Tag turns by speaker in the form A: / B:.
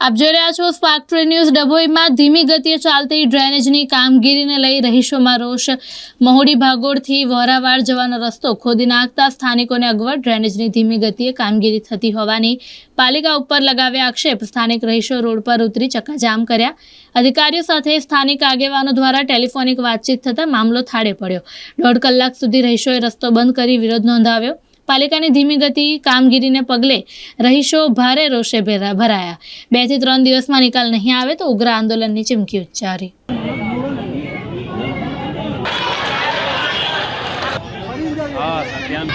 A: આપ જોઈ રહ્યા છો સ્પાર્ક ટ્રેન ન્યૂઝ ડભોઈમાં ધીમી ગતિએ ચાલતી ડ્રેનેજની કામગીરીને લઈ રહીશોમાં રોષ. મહોડી ભાગોળથી વોરાવાડ જવાનો રસ્તો ખોદી નાખતા સ્થાનિકોને અગવડ. ડ્રેનેજની ધીમી ગતિએ કામગીરી થતી હોવાની પાલિકા ઉપર લગાવ્યા આક્ષેપ. સ્થાનિક રહીશો રોડ પર ઉતરી ચક્કાજામ કર્યા. અધિકારીઓ સાથે સ્થાનિક આગેવાનો દ્વારા ટેલિફોનિક વાતચીત થતાં મામલો થાળે પડ્યો. દોઢ કલાક સુધી રહીશોએ રસ્તો બંધ કરી વિરોધ નોંધાવ્યો. પાલિકાની ધીમી ગતિ કામગીરીને પગલે રહીશો ભારે રોષે ભેરા ભરાયા બે થી ત્રણ દિવસમાં નિકાલ નહીં આવે તો ઉગ્ર આંદોલનની ચીમકી ઉચ્ચારી
B: હા સત્યાન